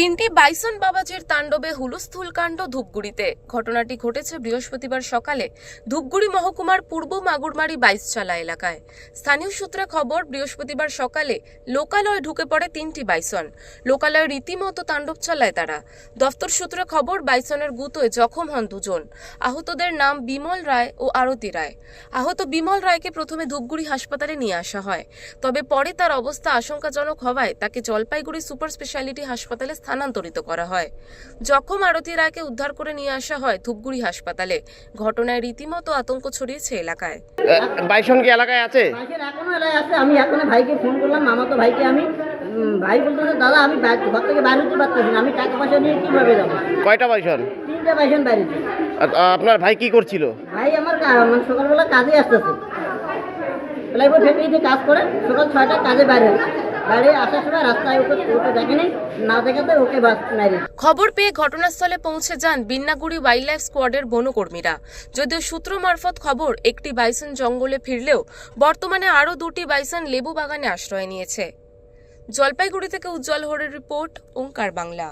তিনটি বাইসন বাবাজির তাণ্ডবে হুলস্থুল কাণ্ড ধূপগুড়িতে। ঘটনাটি ঘটেছে বৃহস্পতিবার সকালে ধূপগুড়ি মহকুমার পূর্ব মাগুরমারি বাইশচালা এলাকায়। স্থানীয় সূত্রে খবর, বৃহস্পতিবার সকালে লোকালয়ে ঢুকে পড়ে তিনটি বাইসন। লোকালয়ে রীতিমতো তাণ্ডব চালায় তারা। দফতর সূত্রে খবর, বাইসনের গুতোয় জখম হন দুজন। আহতদের নাম বিমল রায় ও আরতি রায়। আহত বিমল রায়কে প্রথমে ধূপগুড়ি হাসপাতালে নিয়ে আসা হয়। তবে পরে তার অবস্থা আশঙ্কাজনক হওয়ায় তাকে জলপাইগুড়ি সুপার স্পেশালিটি হাসপাতালে স্থানান্তরিত করা হয়। জখম আরতি রায়কে উদ্ধার করে নিয়ে আসা হয় ধূপগুড়ি হাসপাতালে। ঘটনায় রীতিমতো আতঙ্ক ছড়িয়েছে এলাকায়। বাইসন কি এলাকায় আছে? এখনও এলাকায় আছে। আমি এখনও ভাইকে ফোন করলাম। মামাতো ভাইকে আমি ভাই বলতেছে দাদা আমি ঘর থেকে বাইরে হতে পারতেছি আমি টাকা পয়সা নিয়ে কীভাবে যাব? কয়টা বাইসন তিনটে আ- আ- আপনার ভাই কি করছিল? ভাই আমার মানে সকালবেলা কাজে আসতেছে। প্লাইবোর্ড ফ্যাক্টরিতে কাজ করে। সকাল ছয়টা কাজে বাইরে হচ্ছে। খবর পেয়ে ঘটনাস্থলে পৌঁছে যান বিন্নাগুড়ি ওয়াইল্ড লাইফ স্কোয়াডের বনকর্মীরা। যদিও সূত্র মারফত খবর, একটি বাইসন জঙ্গলে ফিরলেও বর্তমানে আরও দুটি বাইসন লেবু বাগানে আশ্রয় নিয়েছে। জলপাইগুড়ি থেকে উজ্জ্বল হরের রিপোর্ট, ওঙ্কার বাংলা।